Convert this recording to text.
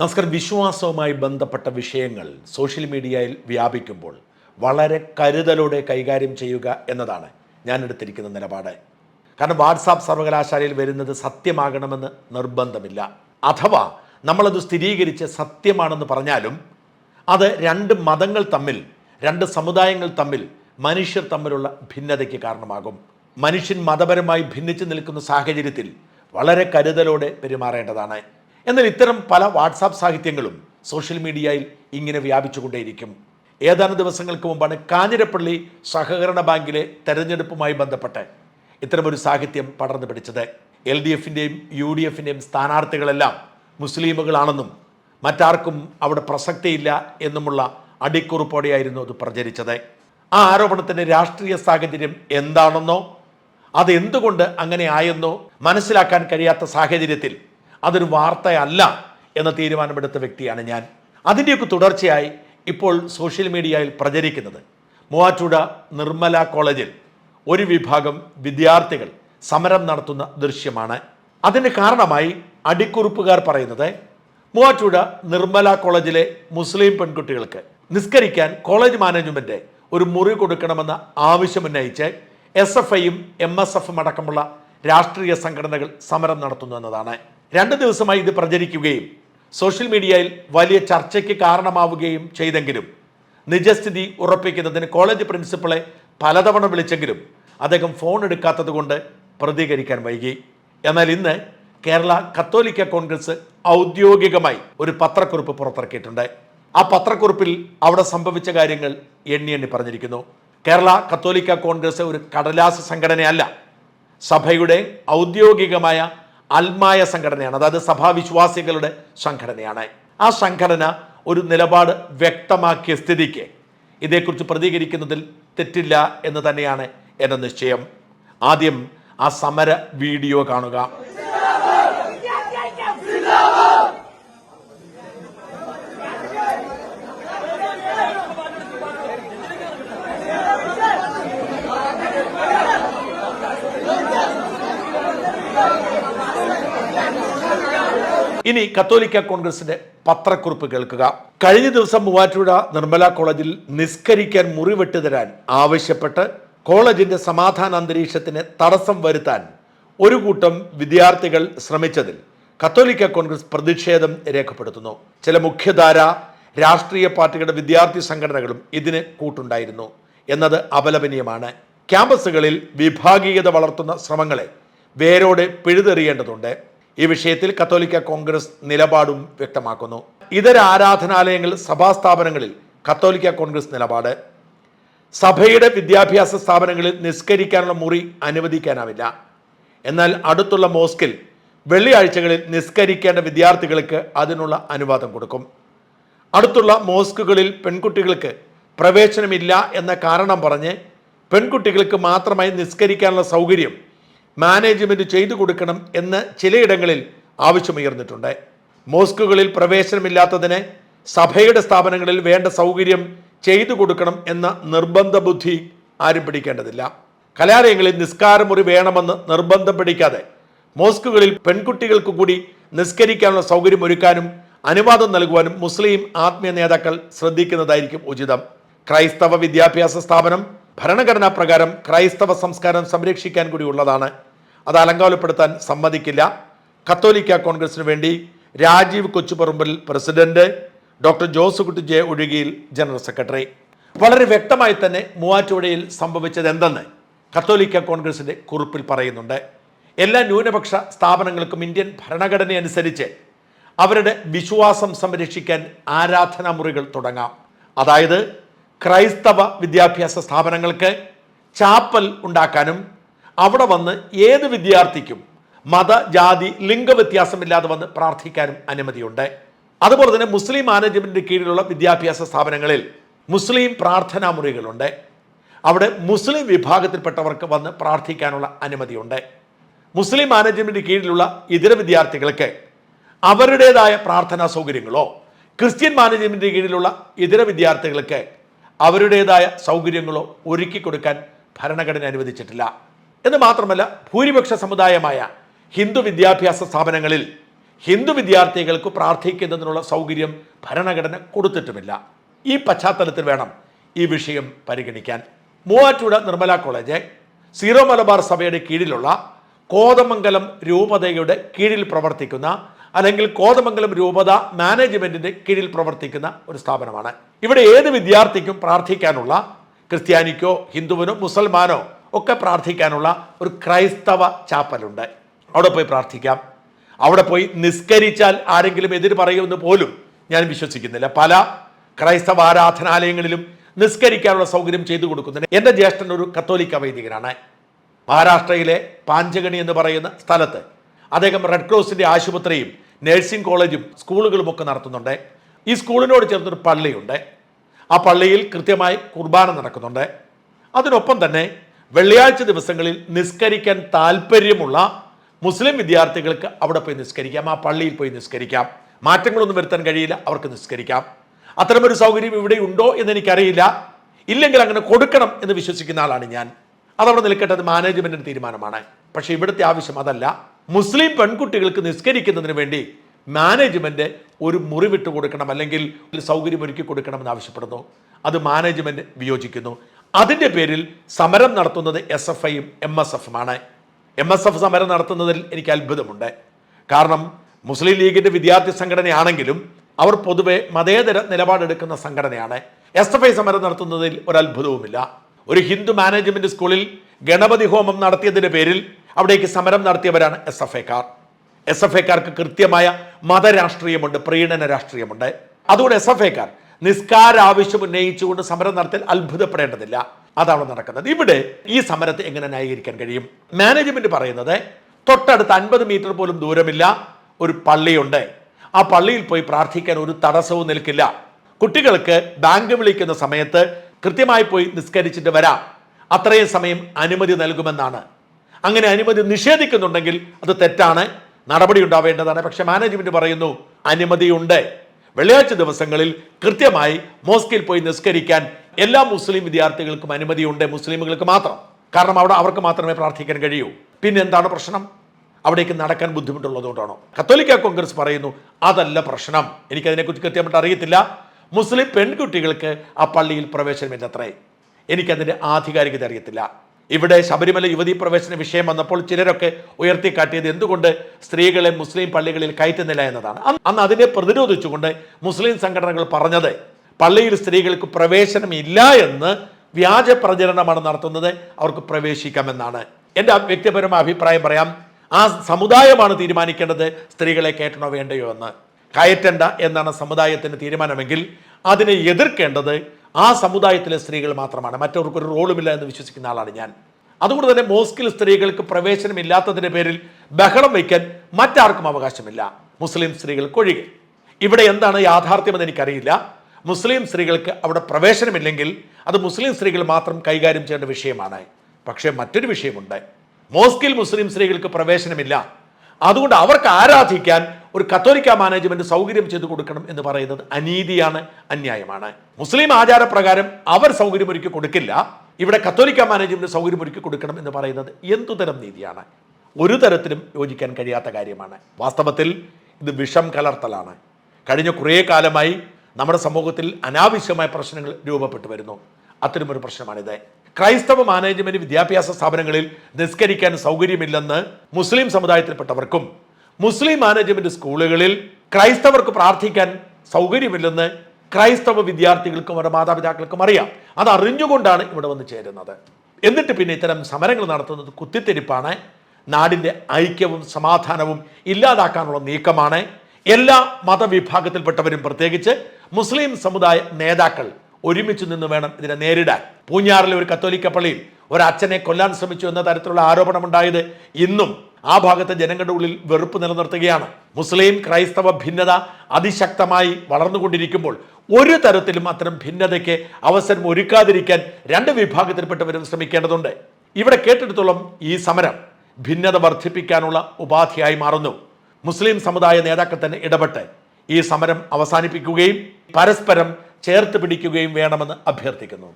നമസ്കാരം. വിശ്വാസവുമായി ബന്ധപ്പെട്ട വിഷയങ്ങൾ സോഷ്യൽ മീഡിയയിൽ വ്യാപിക്കുമ്പോൾ വളരെ കരുതലോടെ കൈകാര്യം ചെയ്യുക എന്നതാണ് ഞാൻ എടുത്തിരിക്കുന്ന നിലപാട്. കാരണം വാട്സാപ്പ് സർവകലാശാലയിൽ വരുന്നത് സത്യമാകണമെന്ന് നിർബന്ധമില്ല. അഥവാ നമ്മളത് സ്ഥിരീകരിച്ച് സത്യമാണെന്ന് പറഞ്ഞാലും അത് രണ്ട് മതങ്ങൾ തമ്മിൽ രണ്ട് സമുദായങ്ങൾ തമ്മിൽ മനുഷ്യർ തമ്മിലുള്ള ഭിന്നതയ്ക്ക് കാരണമാകും. മനുഷ്യൻ മതപരമായി ഭിന്നിച്ചു നിൽക്കുന്ന സാഹചര്യത്തിൽ വളരെ കരുതലോടെ പെരുമാറേണ്ടതാണ്. എന്നാൽ ഇത്തരം പല വാട്സാപ്പ് സാഹിത്യങ്ങളും സോഷ്യൽ മീഡിയയിൽ ഇങ്ങനെ വ്യാപിച്ചുകൊണ്ടേയിരിക്കും. ഏതാനും ദിവസങ്ങൾക്ക് മുമ്പാണ് കാഞ്ഞിരപ്പള്ളി സഹകരണ ബാങ്കിലെ തെരഞ്ഞെടുപ്പുമായി ബന്ധപ്പെട്ട് ഇത്തരമൊരു സാഹിത്യം പടർന്നു പിടിച്ചത്. എൽ ഡി എഫിന്റെയും യു ഡി എഫിന്റെയും സ്ഥാനാർത്ഥികളെല്ലാം മുസ്ലിമുകളാണെന്നും മറ്റാർക്കും അവിടെ പ്രസക്തിയില്ല എന്നുമുള്ള അടിക്കുറിപ്പോടെയായിരുന്നു അത് പ്രചരിച്ചത്. ആ ആരോപണത്തിന്റെ രാഷ്ട്രീയ സാഹചര്യം എന്താണെന്നോ അതെന്തുകൊണ്ട് അങ്ങനെ ആയെന്നോ മനസ്സിലാക്കാൻ കഴിയാത്ത സാഹചര്യത്തിൽ അതൊരു വാർത്തയല്ല എന്ന തീരുമാനമെടുത്ത വ്യക്തിയാണ് ഞാൻ. അതിന്റെയൊക്കെ തുടർച്ചയായി ഇപ്പോൾ സോഷ്യൽ മീഡിയയിൽ പ്രചരിക്കുന്നത്. മൂവാറ്റുപുഴ നിർമ്മല കോളേജിൽ ഒരു വിഭാഗം വിദ്യാർത്ഥികൾ സമരം നടത്തുന്ന ദൃശ്യമാണ്. അതിന് കാരണമായി അടിക്കുറിപ്പുകാർ പറയുന്നത് മൂവാറ്റുപുഴ നിർമ്മല കോളേജിലെ മുസ്ലിം പെൺകുട്ടികൾക്ക് നിസ്കരിക്കാൻ കോളേജ് മാനേജ്മെന്റ് ഒരു മുറി കൊടുക്കണമെന്ന ആവശ്യമുന്നയിച്ച് എസ് എഫ് ഐയും എം എസ് എഫും അടക്കമുള്ള രാഷ്ട്രീയ സംഘടനകൾ സമരം നടത്തുന്നു എന്നതാണ്. രണ്ട് ദിവസമായി ഇത് പ്രചരിക്കുകയും സോഷ്യൽ മീഡിയയിൽ വലിയ ചർച്ചയ്ക്ക് കാരണമാവുകയും ചെയ്തെങ്കിലും നിജസ്ഥിതി ഉറപ്പിക്കുന്നതിന് കോളേജ് പ്രിൻസിപ്പളെ പലതവണ വിളിച്ചെങ്കിലും അദ്ദേഹം ഫോൺ എടുക്കാത്തതുകൊണ്ട് പ്രതികരിക്കാൻ വൈകി. എന്നാൽ ഇന്ന് കേരള കത്തോലിക്ക കോൺഗ്രസ് ഔദ്യോഗികമായി ഒരു പത്രക്കുറിപ്പ് പുറത്തിറക്കിയിട്ടുണ്ട്. ആ പത്രക്കുറിപ്പിൽ അവിടെ സംഭവിച്ച കാര്യങ്ങൾ എണ്ണി എണ്ണി പറഞ്ഞിരിക്കുന്നു. കേരള കത്തോലിക്ക കോൺഗ്രസ് ഒരു കടലാസ് സംഘടനയല്ല. സഭയുടെ ഔദ്യോഗികമായ അൽമായ സംഘടനയാണ്. അതായത് സഭാവിശ്വാസികളുടെ സംഘടനയാണ്. ആ സംഘടന ഒരു നിലപാട് വ്യക്തമാക്കിയ സ്ഥിതിക്ക് ഇതേക്കുറിച്ച് പ്രതികരിക്കുന്നതിൽ തെറ്റില്ല എന്ന് തന്നെയാണ് എന്റെ നിശ്ചയം. ആദ്യം ആ സമര വീഡിയോ കാണുക. ഇനി കത്തോലിക്ക കോൺഗ്രസിന്റെ പത്രക്കുറിപ്പ് കേൾക്കുക. കഴിഞ്ഞ ദിവസം മൂവാറ്റുപുഴ നിർമ്മല കോളേജിൽ നിസ്കരിക്കാൻ മുറിവെട്ട് തരാൻ ആവശ്യപ്പെട്ട് കോളേജിന്റെ സമാധാന അന്തരീക്ഷത്തിന് തടസ്സം വരുത്താൻ ഒരു കൂട്ടം വിദ്യാർത്ഥികൾ ശ്രമിച്ചതിൽ കത്തോലിക്ക കോൺഗ്രസ് പ്രതിഷേധം രേഖപ്പെടുത്തുന്നു. ചില മുഖ്യധാര രാഷ്ട്രീയ പാർട്ടികളുടെ വിദ്യാർത്ഥി സംഘടനകളും ഇതിന് കൂട്ടുണ്ടായിരുന്നു. എന്നത് അപലപനീയമാണ്. ക്യാമ്പസുകളിൽ വിഭാഗീയത വളർത്തുന്ന ശ്രമങ്ങളെ വേരോടെ പിഴുതെറിയേണ്ടതുണ്ട്. ഈ വിഷയത്തിൽ കത്തോലിക്ക കോൺഗ്രസ് നിലപാടും വ്യക്തമാക്കുന്നു. ഇതര ആരാധനാലയങ്ങൾ സഭാസ്ഥാപനങ്ങളിൽ കത്തോലിക്ക കോൺഗ്രസ് നിലപാട്. സഭയുടെ വിദ്യാഭ്യാസ സ്ഥാപനങ്ങളിൽ നിസ്കരിക്കാനുള്ള മുറി അനുവദിക്കാനാവില്ല. എന്നാൽ അടുത്തുള്ള മോസ്കിൽ വെള്ളിയാഴ്ചകളിൽ നിസ്കരിക്കേണ്ട വിദ്യാർത്ഥികൾക്ക് അതിനുള്ള അനുവാദം കൊടുക്കും. അടുത്തുള്ള മോസ്കുകളിൽ പെൺകുട്ടികൾക്ക് പ്രവേശനമില്ല എന്ന കാരണം പറഞ്ഞ് പെൺകുട്ടികൾക്ക് മാത്രമായി നിസ്കരിക്കാനുള്ള സൗകര്യം മാനേജ്മെന്റ് ചെയ്തു കൊടുക്കണം എന്ന് ചിലയിടങ്ങളിൽ ആവശ്യമുയർന്നിട്ടുണ്ട്. മോസ്കുകളിൽ പ്രവേശനമില്ലാത്തതിന് സഭയുടെ സ്ഥാപനങ്ങളിൽ വേണ്ട സൗകര്യം ചെയ്തു കൊടുക്കണം എന്ന നിർബന്ധ ബുദ്ധി ആരും പിടിക്കേണ്ടതില്ല. കലാലയങ്ങളിൽ നിസ്കാരമുറി വേണമെന്ന് നിർബന്ധം പിടിക്കാതെ മോസ്കുകളിൽ പെൺകുട്ടികൾക്ക് കൂടി നിസ്കരിക്കാനുള്ള സൗകര്യം ഒരുക്കാനും അനുവാദം നൽകുവാനും മുസ്ലിം ആത്മീയ നേതാക്കൾ ശ്രദ്ധിക്കുന്നതായിരിക്കും ഉചിതം. ക്രൈസ്തവ വിദ്യാഭ്യാസ സ്ഥാപനം ഭരണഘടനാ പ്രകാരം ക്രൈസ്തവ സംസ്കാരം സംരക്ഷിക്കാൻ കൂടി ഉള്ളതാണ്. അത് അലങ്കോലപ്പെടുത്താൻ സമ്മതിക്കില്ല. കത്തോലിക്ക കോൺഗ്രസിന് വേണ്ടി Rajeev Kochuparambil president doctor Josekutty J Ozhukayil general secretary. വളരെ വ്യക്തമായി തന്നെ മൂവാറ്റുപുഴയിൽ സംഭവിച്ചത് എന്തെന്ന് കത്തോലിക്ക കോൺഗ്രസിന്റെ കുറിപ്പിൽ പറയുന്നുണ്ട്. എല്ലാ ന്യൂനപക്ഷ സ്ഥാപനങ്ങൾക്കും ഇന്ത്യൻ ഭരണഘടന അനുസരിച്ച് അവരുടെ വിശ്വാസം സംരക്ഷിക്കാൻ ആരാധനാ മുറികൾ തുടങ്ങാം. അതായത് ക്രൈസ്തവ വിദ്യാഭ്യാസ സ്ഥാപനങ്ങൾക്ക് ചാപ്പൽ ഉണ്ടാക്കാനും അവിടെ വന്ന് ഏത് വിദ്യാർത്ഥിക്കും മത ജാതി ലിംഗ വ്യത്യാസമില്ലാതെ വന്ന് പ്രാർത്ഥിക്കാനും അനുമതിയുണ്ട്. അതുപോലെ തന്നെ മുസ്ലിം മാനേജ്മെന്റിന് കീഴിലുള്ള വിദ്യാഭ്യാസ സ്ഥാപനങ്ങളിൽ മുസ്ലിം പ്രാർത്ഥനാ മുറികളുണ്ട്. അവിടെ മുസ്ലിം വിഭാഗത്തിൽപ്പെട്ടവർക്ക് വന്ന് പ്രാർത്ഥിക്കാനുള്ള അനുമതിയുണ്ട്. മുസ്ലിം മാനേജ്മെന്റിന് കീഴിലുള്ള ഇതര വിദ്യാർത്ഥികൾക്ക് അവരുടേതായ പ്രാർത്ഥനാ സൗകര്യങ്ങളോ ക്രിസ്ത്യൻ മാനേജ്മെന്റിന് കീഴിലുള്ള ഇതര വിദ്യാർത്ഥികൾക്ക് അവരുടേതായ സൗകര്യങ്ങളോ ഒരുക്കി കൊടുക്കാൻ ഭരണഘടന അനുവദിച്ചിട്ടില്ല. എന്ന് മാത്രമല്ല ഭൂരിപക്ഷ സമുദായമായ ഹിന്ദു വിദ്യാഭ്യാസ സ്ഥാപനങ്ങളിൽ ഹിന്ദു വിദ്യാർത്ഥികൾക്ക് പ്രാർത്ഥിക്കുന്നതിനുള്ള സൗകര്യം ഭരണഘടന കൊടുത്തിട്ടുമില്ല. ഈ പശ്ചാത്തലത്തിൽ വേണം ഈ വിഷയം പരിഗണിക്കാൻ. മൂവാറ്റുപുഴ നിർമ്മല കോളേജ് സീറോ മലബാർ സഭയുടെ കീഴിലുള്ള കോതമംഗലം രൂപതയുടെ കീഴിൽ പ്രവർത്തിക്കുന്ന അല്ലെങ്കിൽ കോതമംഗലം രൂപത മാനേജ്മെന്റിന്റെ കീഴിൽ പ്രവർത്തിക്കുന്ന ഒരു സ്ഥാപനമാണ്. ഇവിടെ ഏത് വിദ്യാർത്ഥിക്കും പ്രാർത്ഥിക്കാനുള്ള ക്രിസ്ത്യാനിക്കോ ഹിന്ദുവിനോ മുസൽമാനോ ഒക്കെ പ്രാർത്ഥിക്കാനുള്ള ഒരു ക്രൈസ്തവ ചാപ്പലുണ്ട്. അവിടെ പോയി പ്രാർത്ഥിക്കാം. അവിടെ പോയി നിസ്കരിച്ചാൽ ആരെങ്കിലും എതിർ പറയുമെന്ന് പോലും ഞാൻ വിശ്വസിക്കുന്നില്ല. പല ക്രൈസ്തവ ആരാധനാലയങ്ങളിലും നിസ്കരിക്കാനുള്ള സൗകര്യം ചെയ്തു കൊടുക്കുന്നുണ്ട്. എന്റെ ജ്യേഷ്ഠൻ ഒരു കത്തോലിക്ക വൈദികനാണ്. മഹാരാഷ്ട്രയിലെ പാഞ്ചഗണി എന്ന് പറയുന്ന സ്ഥലത്ത് അദ്ദേഹം റെഡ് ക്രോസിന്റെ ആശുപത്രിയും നഴ്സിംഗ് കോളേജും സ്കൂളുകളുമൊക്കെ നടത്തുന്നുണ്ട്. ഈ സ്കൂളിനോട് ചേർന്നൊരു പള്ളിയുണ്ട്. ആ പള്ളിയിൽ കൃത്യമായി കുർബാന നടക്കുന്നുണ്ട്. അതിനൊപ്പം തന്നെ വെള്ളിയാഴ്ച ദിവസങ്ങളിൽ നിസ്കരിക്കാൻ താല്പര്യമുള്ള മുസ്ലിം വിദ്യാർത്ഥികൾക്ക് അവിടെ പോയി നിസ്കരിക്കാം ആ പള്ളിയിൽ പോയി നിസ്കരിക്കാം. മാറ്റങ്ങളൊന്നും വരുത്താൻ കഴിയില്ല അവർക്ക് നിസ്കരിക്കാം. അത്തരമൊരു സൗകര്യം ഇവിടെ ഉണ്ടോ എന്ന് എനിക്കറിയില്ല. ഇല്ലെങ്കിൽ അങ്ങനെ കൊടുക്കണം എന്ന് വിശ്വസിക്കുന്ന ആളാണ് ഞാൻ. അതവിടെ നിൽക്കട്ടെ അത് മാനേജ്മെന്റിന്റെ തീരുമാനമാണ്. പക്ഷേ ഇവിടുത്തെ ആവശ്യം അതല്ല. മുസ്ലിം പെൺകുട്ടികൾക്ക് നിസ്കരിക്കുന്നതിന് വേണ്ടി മാനേജ്മെന്റ് ഒരു മുറി വിട്ടു കൊടുക്കണം അല്ലെങ്കിൽ സൗകര്യമൊരുക്കി കൊടുക്കണമെന്ന് ആവശ്യപ്പെടുന്നു. അത് മാനേജ്മെന്റ് വിയോജിക്കുന്നു. അതിന്റെ പേരിൽ സമരം നടത്തുന്നത് എസ് എഫ് ഐയും എം എസ് എഫുമാണ് എം എസ് എഫ് സമരം നടത്തുന്നതിൽ എനിക്ക് അത്ഭുതമുണ്ട്. കാരണം മുസ്ലിം ലീഗിന്റെ വിദ്യാർത്ഥി സംഘടനയാണെങ്കിലും അവർ പൊതുവെ മതേതര നിലപാടെടുക്കുന്ന സംഘടനയാണ്. എസ് എഫ് ഐ സമരം നടത്തുന്നതിൽ ഒരത്ഭുതവുമില്ല ഒരു ഹിന്ദു മാനേജ്മെന്റ് സ്കൂളിൽ ഗണപതി ഹോമം നടത്തിയതിന്റെ പേരിൽ അവിടേക്ക് സമരം നടത്തിയവരാണ് എസ് എഫ് എക്കാർ എസ് എഫ് എക്കാർക്ക് കൃത്യമായ മതരാഷ്ട്രീയമുണ്ട് പ്രീണന രാഷ്ട്രീയമുണ്ട്. അതുകൊണ്ട് എസ് എഫ് എക്കാർ നിസ്കാര ആവശ്യം ഉന്നയിച്ചുകൊണ്ട് സമരം നടത്തിയാൽ അത്ഭുതപ്പെടേണ്ടതില്ല. അതാണ് നടക്കുന്നത്. ഇവിടെ ഈ സമരത്തെ എങ്ങനെ ന്യായീകരിക്കാൻ കഴിയും? മാനേജ്മെന്റ് പറയുന്നത് തൊട്ടടുത്ത് അൻപത് മീറ്റർ പോലും ദൂരമില്ല ഒരു പള്ളിയുണ്ട്. ആ പള്ളിയിൽ പോയി പ്രാർത്ഥിക്കാൻ ഒരു തടസ്സവും നിൽക്കില്ല. കുട്ടികൾക്ക് ബാങ്ക് വിളിക്കുന്ന സമയത്ത് കൃത്യമായി പോയി നിസ്കരിച്ചിട്ട് വരാം. അത്രയും സമയം അനുമതി നൽകുമെന്നാണ് അങ്ങനെ അനുമതി നിഷേധിക്കുന്നുണ്ടെങ്കിൽ അത് തെറ്റാണ്. നടപടി ഉണ്ടാവേണ്ടതാണ് പക്ഷേ മാനേജ്മെന്റ് പറയുന്നു അനുമതിയുണ്ട്. വെള്ളിയാഴ്ച ദിവസങ്ങളിൽ കൃത്യമായി മോസ്കിൽ പോയി നിസ്കരിക്കാൻ എല്ലാ മുസ്ലിം വിദ്യാർത്ഥികൾക്കും അനുമതിയുണ്ട് മുസ്ലിമുകൾക്ക് മാത്രം. കാരണം അവിടെ അവർക്ക് മാത്രമേ പ്രാർത്ഥിക്കാൻ കഴിയൂ. പിന്നെ എന്താണ് പ്രശ്നം? അവിടേക്ക് നടക്കാൻ ബുദ്ധിമുട്ടുള്ളതുകൊണ്ടാണോ? കത്തോലിക്ക കോൺഗ്രസ് പറയുന്നു അതല്ല പ്രശ്നം. എനിക്കതിനെക്കുറിച്ച് കൃത്യമായിട്ട് അറിയത്തില്ല. മുസ്ലിം പെൺകുട്ടികൾക്ക് ആ പള്ളിയിൽ പ്രവേശനമില്ലത്രേ. എനിക്കതിന്റെ ആധികാരികത അറിയത്തില്ല. ഇവിടെ ശബരിമല യുവതീ പ്രവേശന വിഷയം വന്നപ്പോൾ ചിലരൊക്കെ ഉയർത്തിക്കാട്ടിയത് എന്തുകൊണ്ട് സ്ത്രീകളെ മുസ്ലിം പള്ളികളിൽ കയറ്റുന്നില്ല എന്നതാണ്. അന്ന് അതിനെ പ്രതിരോധിച്ചുകൊണ്ട് മുസ്ലിം സംഘടനകൾ പറഞ്ഞത് പള്ളിയിൽ സ്ത്രീകൾക്ക് പ്രവേശനം ഇല്ല എന്ന് വ്യാജ പ്രചരണമാണ് നടത്തുന്നത് അവർക്ക് പ്രവേശിക്കാമെന്നാണ്. എന്റെ വ്യക്തിപരമായ അഭിപ്രായം പറയാം. ആ സമുദായമാണ് തീരുമാനിക്കേണ്ടത് സ്ത്രീകളെ കയറ്റണോ വേണ്ടയോ എന്ന്. കയറ്റണ്ട എന്നാണ് സമുദായത്തിന് തീരുമാനമെങ്കിൽ അതിനെ എതിർക്കേണ്ടത് ആ സമുദായത്തിലെ സ്ത്രീകൾ മാത്രമാണ്. മറ്റവർക്ക് ഒരു റോളുമില്ല എന്ന് വിശ്വസിക്കുന്ന ആളാണ് ഞാൻ. അതുകൊണ്ട് തന്നെ മോസ്കിൽ സ്ത്രീകൾക്ക് പ്രവേശനമില്ലാത്തതിന്റെ പേരിൽ ബഹളം വയ്ക്കാൻ മറ്റാർക്കും അവകാശമില്ല. മുസ്ലിം സ്ത്രീകൾക്കൊഴികെ ഇവിടെ എന്താണ് യാഥാർത്ഥ്യമെന്ന് എനിക്കറിയില്ല. മുസ്ലിം സ്ത്രീകൾക്ക് അവിടെ പ്രവേശനമില്ലെങ്കിൽ അത് മുസ്ലിം സ്ത്രീകൾ മാത്രം കൈകാര്യം ചെയ്യേണ്ട വിഷയമാണ്. പക്ഷേ മറ്റൊരു വിഷയമുണ്ട്. മോസ്കിൽ മുസ്ലിം സ്ത്രീകൾക്ക് പ്രവേശനമില്ല. അതുകൊണ്ട് അവർക്ക് ആരാധിക്കാൻ ഒരു കത്തോലിക്ക മാനേജ്മെന്റ് സൗകര്യം ചെയ്തു കൊടുക്കണം എന്ന് പറയുന്നത് അനീതിയാണ് അന്യായമാണ്. മുസ്ലിം ആചാരപ്രകാരം അവർ സൗകര്യമൊരുക്കി കൊടുക്കില്ല. ഇവിടെ കത്തോലിക്ക മാനേജ്മെന്റ് സൗകര്യമൊരുക്കി കൊടുക്കണം എന്ന് പറയുന്നത് എന്തുതരം നീതിയാണ്? ഒരു തരത്തിലും യോജിക്കാൻ കഴിയാത്ത കാര്യമാണ്. വാസ്തവത്തിൽ ഇത് വിഷം കലർത്തലാണ്. കഴിഞ്ഞ കുറേ കാലമായി നമ്മുടെ സമൂഹത്തിൽ അനാവശ്യമായ പ്രശ്നങ്ങൾ രൂപപ്പെട്ടു വരുന്നു. അത്തരമൊരു പ്രശ്നമാണിത്. ക്രൈസ്തവ മാനേജ്മെന്റ് വിദ്യാഭ്യാസ സ്ഥാപനങ്ങളിൽ നിസ്കരിക്കാൻ സൗകര്യമില്ലെന്ന് മുസ്ലിം സമുദായത്തിൽപ്പെട്ടവർക്കും മുസ്ലിം മാനേജ്മെന്റ് സ്കൂളുകളിൽ ക്രൈസ്തവർക്ക് പ്രാർത്ഥിക്കാൻ സൗകര്യമില്ലെന്ന് ക്രൈസ്തവ വിദ്യാർത്ഥികൾക്കും അവരുടെ മാതാപിതാക്കൾക്കും അറിയാം. അത് അറിഞ്ഞുകൊണ്ടാണ് ഇവിടെ വന്ന് ചേരുന്നത്. എന്നിട്ട് പിന്നെ ഇത്തരം സമരങ്ങൾ നടത്തുന്നത് കുത്തിത്തിരിപ്പാണ്. നാടിന്റെ ഐക്യവും സമാധാനവും ഇല്ലാതാക്കാനുള്ള നീക്കമാണ്. എല്ലാ മതവിഭാഗത്തിൽപ്പെട്ടവരും പ്രത്യേകിച്ച് മുസ്ലിം സമുദായ നേതാക്കൾ ഒരുമിച്ച് നിന്ന് വേണം ഇതിനെ നേരിടാൻ. പൂഞ്ഞാറിലെ ഒരു കത്തോലിക്ക പള്ളിയിൽ ഒരു അച്ഛനെ കൊല്ലാൻ ശ്രമിച്ചു എന്ന തരത്തിലുള്ള ആരോപണമുണ്ടായത് ഇന്നും ആ ഭാഗത്തെ ജനങ്ങളുടെ ഉള്ളിൽ വെറുപ്പ് നിലനിർത്തുകയാണ്. മുസ്ലിം ക്രൈസ്തവ ഭിന്നത അതിശക്തമായി വളർന്നുകൊണ്ടിരിക്കുമ്പോൾ ഒരു തരത്തിലും അത്തരം ഭിന്നതയ്ക്ക് അവസരം ഒരുക്കാതിരിക്കാൻ രണ്ട് വിഭാഗത്തിൽപ്പെട്ടവരും ശ്രമിക്കേണ്ടതുണ്ട്. ഇവിടെ കേട്ടെടുത്തോളം ഈ സമരം ഭിന്നത വർദ്ധിപ്പിക്കാനുള്ള ഉപാധിയായി മാറുന്നു. മുസ്ലിം സമുദായ നേതാക്കൾ തന്നെ ഇടപെട്ട് ഈ സമരം അവസാനിപ്പിക്കുകയും പരസ്പരം ചേർത്ത് പിടിക്കുകയും വേണമെന്ന് അഭ്യർത്ഥിക്കുന്നു.